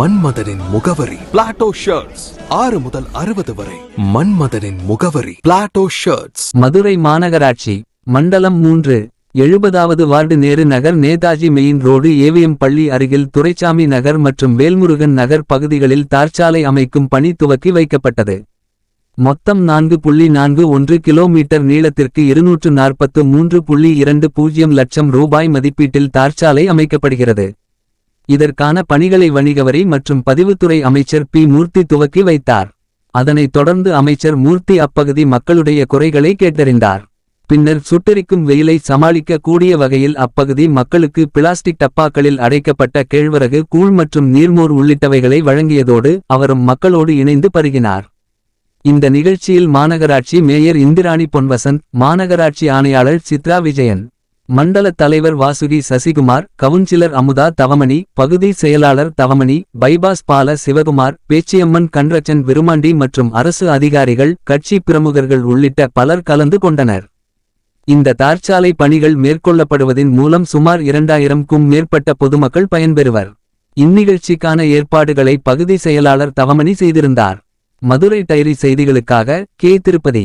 மன்மதனின் முகவரி. Plato shirts ஆறு முதல் அறுபது வரை. மன்மதனின் முகவரி. பிளாட்டோ ஷர்ட்ஸ் மதுரை மாநகராட்சி மண்டலம் மூன்று எழுபதாவது ward Nehru Nagar Netaji main road AVM பள்ளி அருகில் துரைச்சாமி நகர் மற்றும் வேல்முருகன் நகர் பகுதிகளில் தார்ச்சாலை அமைக்கும் பணி துவக்கி வைக்கப்பட்டது. மொத்தம் நான்கு புள்ளி நான்கு ஒன்று கிலோமீட்டர் நீளத்திற்கு இருநூற்று நாற்பத்து மூன்று புள்ளி இரண்டு பூஜ்ஜியம் லட்சம் ரூபாய் மதிப்பீட்டில் தார்ச்சாலை அமைக்கப்படுகிறது. இதற்கான பணிகளை வணிகவரி மற்றும் பதிவுத்துறை அமைச்சர் பி. மூர்த்தி துவக்கி வைத்தார். அதனைத் தொடர்ந்து அமைச்சர் மூர்த்தி அப்பகுதி மக்களுடைய குறைகளை கேட்டறிந்தார். பின்னர் சுட்டெரிக்கும் வெயிலை சமாளிக்க கூடிய வகையில் அப்பகுதி மக்களுக்கு பிளாஸ்டிக் டப்பாக்களில் அடைக்கப்பட்ட கேழ்வரகு கூழ் மற்றும் நீர்மோர் உள்ளிட்டவைகளை வழங்கியதோடு அவரும் மக்களோடு இணைந்து பருகினார். இந்த நிகழ்ச்சியில் மாநகராட்சி மேயர் இந்திராணி பொன்வசந்த் மாநகராட்சி ஆணையாளர் சித்ரா விஜயன் மண்டல தலைவர் வாசுகி சசிகுமார் கவுன்சிலர் அமுதா தவமணி பகுதி செயலாளர் தவமணி பைபாஸ் பால சிவகுமார் பேச்சியம்மன் கன்ரச்சன் விருமாண்டி மற்றும் அரசு அதிகாரிகள் கட்சி பிரமுகர்கள் உள்ளிட்ட பலர் கலந்து கொண்டனர். இந்த தார்ச்சாலை பணிகள் மேற்கொள்ளப்படுவதின் மூலம் சுமார் இரண்டாயிரம்க்கும் மேற்பட்ட பொதுமக்கள் பயன்பெறுவர். இந்நிகழ்ச்சிக்கான ஏற்பாடுகளை பகுதி செயலாளர் தவமணி செய்திருந்தார். மதுரை டைரி செய்திகளுக்காக K. Tirupati.